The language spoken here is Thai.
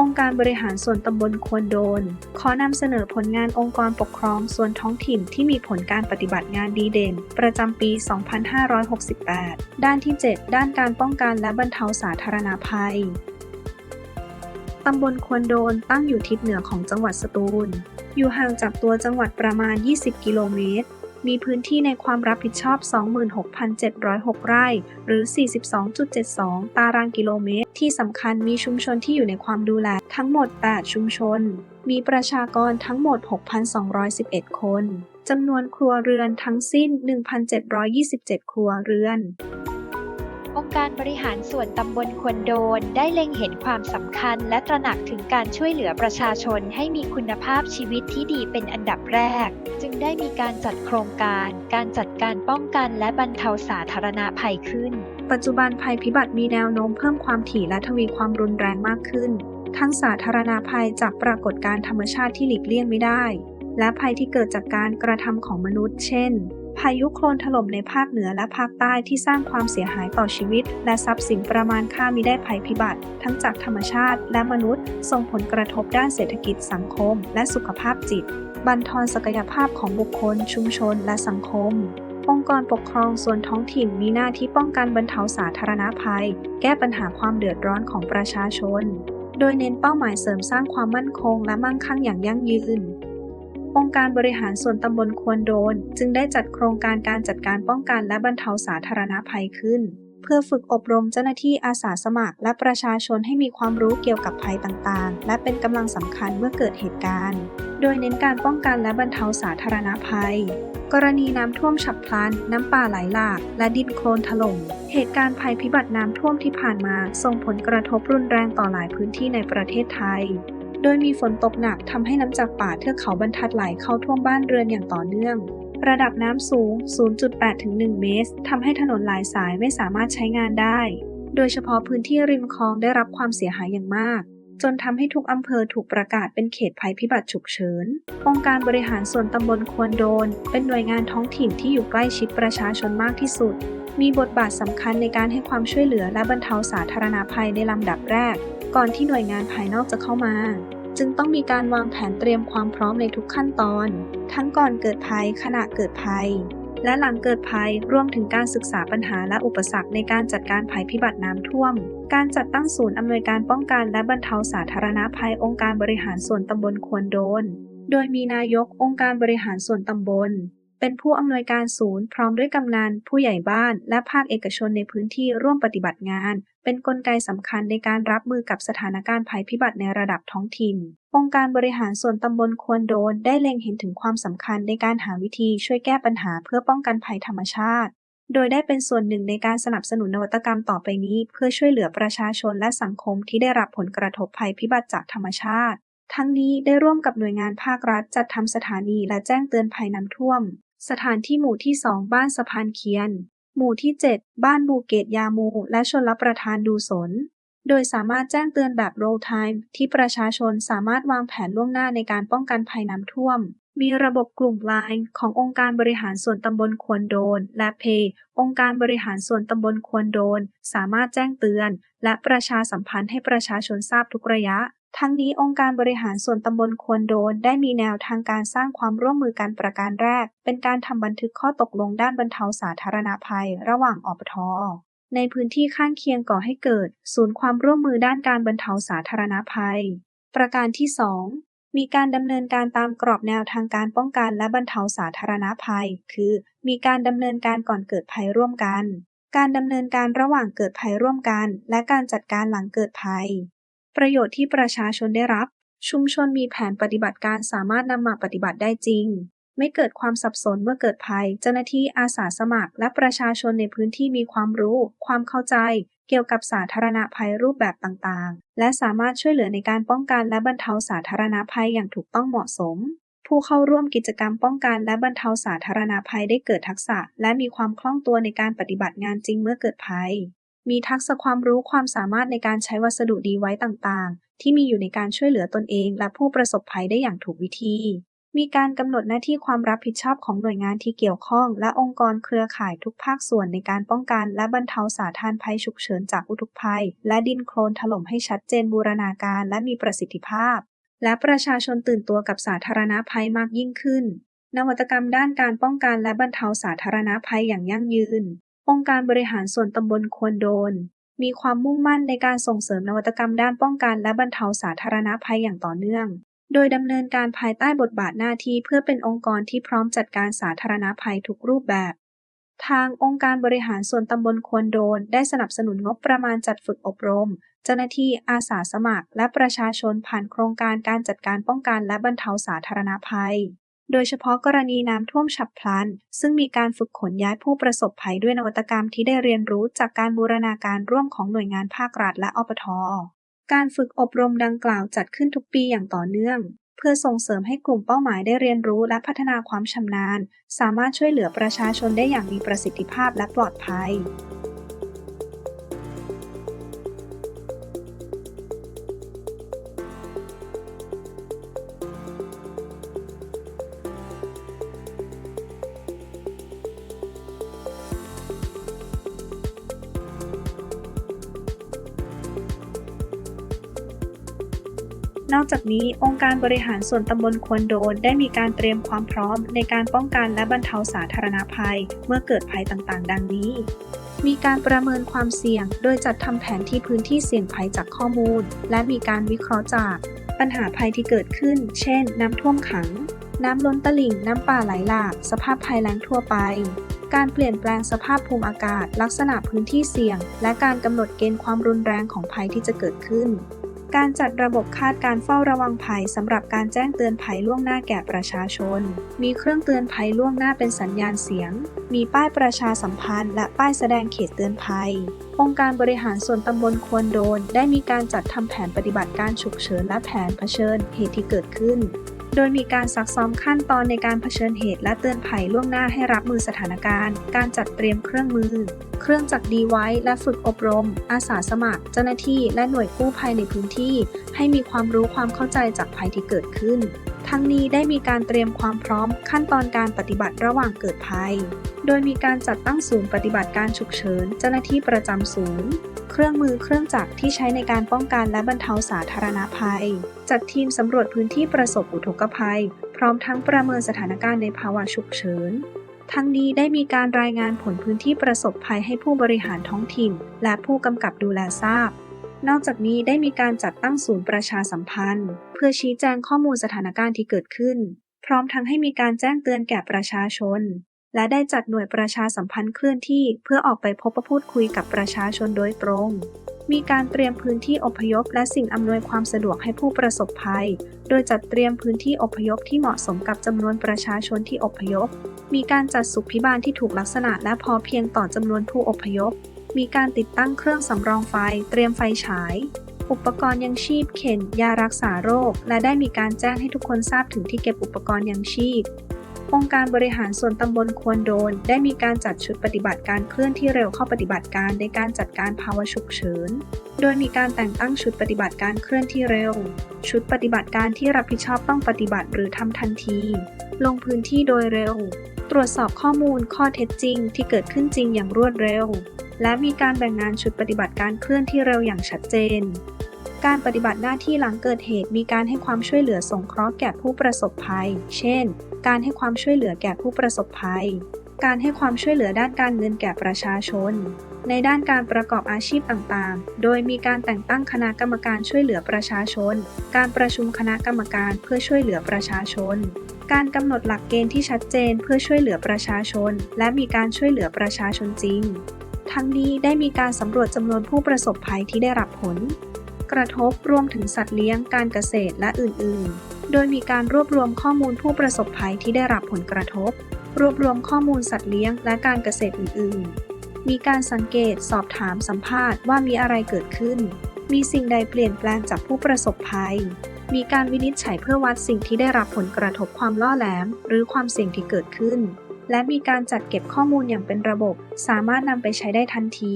องค์การบริหารส่วนตำบลควนโดน ขอนำเสนอผลงานองค์กรปกครองส่วนท้องถิ่นที่มีผลการปฏิบัติงานดีเด่น ประจำปี 2568 ด้านที่ 7 ด้านการป้องกันและบรรเทาสาธารณภัย ตำบลควนโดนตั้งอยู่ทิศเหนือของจังหวัดสตูล อยู่ห่างจากตัวจังหวัดประมาณ 20 กิโลเมตร มีพื้นที่ในความรับผิดชอบ 26,706 ไร่ หรือ 42.72 ตารางกิโลเมตร ที่สำคัญมีชุมชนที่อยู่ในความดูแลทั้งหมด 8 ชุมชน มีประชากรทั้งหมด 6,211 คน จำนวนครัวเรือนทั้งสิ้น 1,727 ครัวเรือน การบริหารส่วนตำบลควนโดนได้เล็งเห็นความสำคัญ และตระหนักถึงการช่วยเหลือประชาชนให้มีคุณภาพชีวิตที่ดีเป็นอันดับแรก จึงได้มีการจัดโครงการ การจัดการป้องกันและบรรเทาสาธารณภัยขึ้น ปัจจุบันภัยพิบัติมีแนวโน้มเพิ่มความถี่และทวีความรุนแรงมากขึ้น ทั้งสาธารณภัยจากปรากฏการธรรมชาติที่หลีกเลี่ยงไม่ได้ และภัยที่เกิดจากการกระทำของมนุษย์ เช่น พายุโคลนถล่มในภาคเหนือและภาคใต้ที่สร้างความเสียหายต่อชีวิต และทรัพย์สินประมาณค่ามิได้ภัยพิบัติ ทั้งจากธรรมชาติและมนุษย์ ส่งผลกระทบด้านเศรษฐกิจสังคม และสุขภาพจิต บั่นทอนศักยภาพของบุคคล ชุมชน และสังคมองค์กรปกครองส่วนท้องถิ่นมีหน้าที่ป้องกันบรรเทาสาธารณภัย แก้ปัญหาความเดือดร้อนของประชาชน โดยเน้นเป้าหมายเสริมสร้างความมั่นคงและมั่งคั่งอย่างยั่งยืน องค์การบริหารส่วนตำบลควนโดน จึงได้จัดโครงการการจัดการป้องกันและบรรเทาสาธารณภัยขึ้น เพื่อฝึกอบรมเจ้าหน้าที่อาสาสมัคร และประชาชนให้มีความรู้เกี่ยวกับภัยต่างๆ และเป็นกำลังสำคัญเมื่อเกิดเหตุการณ์ โดยเน้นการป้องกันและบรรเทาสาธารณภัยกรณีน้ำท่วมฉับพลัน น้ำป่าไหลหลาก และดินโคลนถล่ม เหตุการณ์ภัยพิบัติน้ำท่วมที่ผ่านมา ส่งผลกระทบรุนแรงต่อหลายพื้นที่ในประเทศไทย โดยมีฝนตกหนักทำให้น้ำจากป่าเทือกเขาบรรทัดไหลเข้าท่วมบ้านเรือนอย่างต่อเนื่อง ระดับน้ำสูง 0.8 ถึง 1 เมตรทำให้ถนนหลายสายไม่สามารถใช้งานได้ โดยเฉพาะพื้นที่ริมคลองได้รับความเสียหายอย่างมาก จนทำให้ทุกอำเภอถูกประกาศเป็นเขตภัยพิบัติฉุกเฉิน องค์การบริหารส่วนตำบลควนโดน เป็นหน่วยงานท้องถิ่นที่อยู่ใกล้ชิดประชาชนมากที่สุดมีบทบาทสำคัญในการให้ความช่วยเหลือและบรรเทาสาธารณภัยในลำดับแรก ก่อนที่หน่วยงานภายนอกจะเข้ามา จึงต้องมีการวางแผนเตรียมความพร้อมในทุกขั้นตอน ทั้งก่อนเกิดภัยขณะเกิดภัย และหลังเกิดภัยรวมถึงการศึกษาปัญหาและอุปสรรคในการจัดการภัยพิบัติน้ำท่วม การจัดตั้งศูนย์อำนวยการป้องกันและบรรเทาสาธารณภัยองค์การบริหารส่วนตำบลควนโดน โดยมีนายกองค์การบริหารส่วนตำบล เป็นผู้อำนวยการศูนย์พร้อมด้วยกำนัน ผู้ใหญ่บ้าน และภาคเอกชนในพื้นที่ร่วมปฏิบัติงาน เป็นนกลไกสำคัญในการรับมือกับสถานการณ์ภัยพิบัติในระดับท้องถิ่น องค์การบริหารส่วนตำบลควนโดนได้เล็งเห็นถึงความสำคัญในการหาวิธีช่วยแก้ปัญหาเพื่อป้องกันภัยธรรมชาติ โดยได้เป็นส่วนหนึ่งในการสนับสนุนนวัตกรรมต่อไปนี้ เพื่อช่วยเหลือประชาชนและสังคมที่ได้รับผลกระทบภัยพิบัติจากธรรมชาติทั้งนี้ได้ร่วมกับหน่วยงานภาครัฐจัดทำสถานีและแจ้งเตือนภัยน้ำท่วม สถานที่หมู่ที่2บ้านสะพานเคียน หมู่ที่ 7 บ้านบูเกตยามู และชนรับประทานดูสน โดยสามารถแจ้งเตือนแบบ roll time ที่ประชาชนสามารถวางแผนล่วงหน้าในการป้องกันภัยน้ำท่วม มีระบบกลุ่มไลน์ขององค์การบริหารส่วนตำบลควนโดน และเพยองค์การบริหารส่วนตำบลควนโดน สามารถแจ้งเตือน และประชาสัมพันธ์ให้ประชาชนทราบทุกระยะ ทั้งนี้องค์การบริหารส่วนตำบลควนโดน ได้มีแนวทางการสร้างความร่วมมือกันประการแรก เป็นการทำบันทึกข้อตกลงด้านบรรเทาสาธารณภัย ระหว่างอปทในพื้นที่ข้างเคียงก่อให้เกิด ศูนย์ความร่วมมือด้านการบรรเทาสาธารณภัย ประการที่ 2 มีการดำเนินการตามกรอบแนวทางการป้องกันและบรรเทาสาธารณภัย คือ มีการดำเนินการก่อนเกิดภัยร่วมกัน การดำเนินการระหว่างเกิดภัยร่วมกัน และการจัดการหลังเกิดภัย ประโยชน์ที่ประชาชนได้รับ ชุมชนมีแผนปฏิบัติการสามารถนำมาปฏิบัติได้จริง ไม่เกิดความสับสนเมื่อเกิดภัย เจ้าหน้าที่อาสาสมัคร และประชาชนในพื้นที่มีความรู้ ความเข้าใจ เกี่ยวกับสาธารณภัยรูปแบบต่างๆ และสามารถช่วยเหลือในการป้องกันและบรรเทาสาธารณภัยอย่างถูกต้องเหมาะสม ผู้เข้าร่วมกิจกรรมป้องกันและบรรเทาสาธารณภัยได้เกิดทักษะ และมีความคล่องตัวในการปฏิบัติงานจริงเมื่อเกิดภัย มีทักษะความรู้ความสามารถในการใช้วัสดุดีไว้ต่างๆ ที่มีอยู่ในการช่วยเหลือตนเอง และผู้ประสบภัยได้อย่างถูกวิธี มีการกำหนดหน้าที่ความรับผิดชอบของหน่วยงานที่เกี่ยวข้อง และองค์กรเครือข่ายทุกภาคส่วนในการป้องกัน และบรรเทาสาธารณภัยฉุกเฉินจากอุทกภัย และดินโคลนถล่มให้ชัดเจนบูรณาการและมีประสิทธิภาพ และประชาชนตื่นตัวกับสาธารณภัยมากยิ่งขึ้น นวัตกรรมด้านการป้องกันและบรรเทาสาธารณภัยอย่างยั่งยืน องค์การบริหารส่วนตำบลควนโดน มีความมุ่งมั่นในการส่งเสริมนวัตกรรมด้านป้องกันและบรรเทาสาธารณภัยอย่างต่อเนื่อง โดยดำเนินการภายใต้บทบาทหน้าที่เพื่อเป็นองค์กรที่พร้อมจัดการสาธารณภัยทุกรูปแบบ ทางองค์การบริหารส่วนตำบลควนโดน ได้สนับสนุนงบประมาณจัดฝึกอบรม เจ้าหน้าที่อาสาสมัคร และประชาชนผ่านโครงการการจัดการป้องกันและบรรเทาสาธารณภัย โดยเฉพาะกรณีน้ำท่วมฉับพลัน ซึ่งมีการฝึกขนย้ายผู้ประสบภัยด้วยนวัตกรรมที่ได้เรียนรู้จากการบูรณาการร่วมของหน่วยงานภาครัฐและอปท การฝึกอบรมดังกล่าวจัดขึ้นทุกปีอย่างต่อเนื่อง เพื่อส่งเสริมให้กลุ่มเป้าหมายได้เรียนรู้และพัฒนาความชำนาญ สามารถช่วยเหลือประชาชนได้อย่างมีประสิทธิภาพและปลอดภัย นอกจากนี้องค์การบริหารส่วนตำบลควนโดนได้มีการเตรียมความพร้อมในการป้องกันและบรรเทาสาธารณภัย เมื่อเกิดภัยต่างๆ ดังนี้ มีการประเมินความเสี่ยง โดยจัดทำแผนที่พื้นที่เสี่ยงภัยจากข้อมูล และมีการวิเคราะห์จาก ปัญหาภัยที่เกิดขึ้น เช่น น้ำท่วมขัง น้ำล้นตลิ่ง น้ำป่าไหลหลาก สภาพภัยแล้งทั่วไป การเปลี่ยนแปลงสภาพภูมิอากาศ ลักษณะพื้นที่เสี่ยง และการกำหนดเกณฑ์ความรุนแรงของภัยที่จะเกิดขึ้น การจัดระบบคาดการเฝ้าระวังภัยสำหรับการแจ้งเตือนภัยล่วงหน้าแก่ประชาชน มีเครื่องเตือนภัยล่วงหน้าเป็นสัญญาณเสียง มีป้ายประชาสัมพันธ์ และป้ายแสดงเขตเตือนภัย องค์การบริหารส่วนตำบลควรโดน ได้มีการจัดทำแผนปฏิบัติการฉุกเฉินและแผนเผชิญเหตุที่เกิดขึ้น โดยมีการซักซ้อมขั้นตอนในการเผชิญเหตุและเตือนภัยล่วงหน้าให้รับมือสถานการณ์ การจัดเตรียมเครื่องมือ เครื่องจักรดีไว้และฝึกอบรม อาสาสมัคร เจ้าหน้าที่และหน่วยกู้ภัยในพื้นที่ ให้มีความรู้ความเข้าใจจากภัยที่เกิดขึ้น ทั้งนี้ได้มีการเตรียมความพร้อมขั้นตอนการปฏิบัติระหว่างเกิดภัย โดยมีการจัดตั้งศูนย์ปฏิบัติการฉุกเฉิน เจ้าหน้าที่ประจำศูนย์ เครื่องมือเครื่องจักรที่ใช้ในการป้องกันและบรรเทาสาธารณภัย จัดทีมสำรวจพื้นที่ประสบอุทกภัย พร้อมทั้งประเมินสถานการณ์ในภาวะฉุกเฉินทั้งนี้ได้มีการรายงานผลพื้นที่ประสบภัยให้ผู้บริหารท้องถิ่น และผู้กำกับดูแลทราบ นอกจากนี้ได้มีการจัดตั้งศูนย์ประชาสัมพันธ์ เพื่อชี้แจงข้อมูลสถานการณ์ที่เกิดขึ้น พร้อมทั้งให้มีการแจ้งเตือนแก่ประชาชน และได้จัดหน่วยประชาสัมพันธ์เคลื่อนที่ เพื่อออกไปพบปะพูดคุยกับประชาชนโดยตรง มีการเตรียมพื้นที่อพยพ และสิ่งอำนวยความสะดวกให้ผู้ประสบภัย โดยจัดเตรียมพื้นที่อพยพที่เหมาะสมกับจำนวนประชาชนที่อพยพ มีการจัดสุขพิบาลที่ถูกลักษณะและพอเพียงต่อจำนวนผู้อพยพ มีการติดตั้งเครื่องสำรองไฟ เตรียมไฟฉาย อุปกรณ์ยังชีพเข็น ยารักษาโรค และได้มีการแจ้งให้ทุกคนทราบถึงที่เก็บอุปกรณ์ยังชีพ องค์การบริหารส่วนตำบลควนโดน ได้มีการจัดชุดปฏิบัติการเคลื่อนที่เร็วเข้าปฏิบัติการในการจัดการภาวะฉุกเฉิน โดยมีการแต่งตั้งชุดปฏิบัติการเคลื่อนที่เร็ว ชุดปฏิบัติการที่รับผิดชอบต้องปฏิบัติหรือทำทันที ลงพื้นที่โดยเร็ว ตรวจสอบข้อมูลข้อเท็จจริงที่เกิดขึ้นจริงอย่างรวดเร็ว และมีการแบ่งงานชุดปฏิบัติการเคลื่อนที่เร็วอย่างชัดเจน การปฏิบัติหน้าที่หลังเกิดเหตุมีการให้ความช่วยเหลือสงเคราะห์แก่ผู้ประสบภัย เช่น การให้ความช่วยเหลือแก่ผู้ประสบภัย การให้ความช่วยเหลือด้านการเงินแก่ประชาชน ในด้านการประกอบอาชีพต่างๆ โดยมีการแต่งตั้งคณะกรรมการช่วยเหลือประชาชน การประชุมคณะกรรมการเพื่อช่วยเหลือประชาชนการกำหนดหลักเกณฑ์ที่ชัดเจนเพื่อช่วยเหลือประชาชน และมีการช่วยเหลือประชาชนจริง ทั้งนี้ได้มีการสำรวจจำนวนผู้ประสบภัยที่ได้รับผล กระทบรวมถึงสัตว์เลี้ยงการเกษตรและอื่น ๆ โดยมีการรวบรวมข้อมูลผู้ประสบภัยที่ได้รับผลกระทบ รวบรวมข้อมูลสัตว์เลี้ยงและการเกษตรอื่น ๆ มีการสังเกตสอบถามสัมภาษณ์ว่ามีอะไรเกิดขึ้น มีสิ่งใดเปลี่ยนแปลงจากผู้ประสบภัย มีการวินิจฉัยเพื่อวัดสิ่งที่ได้รับผลกระทบความล่อแหลม หรือความเสี่ยงที่เกิดขึ้น และมีการจัดเก็บข้อมูลอย่างเป็นระบบ สามารถนำไปใช้ได้ทันที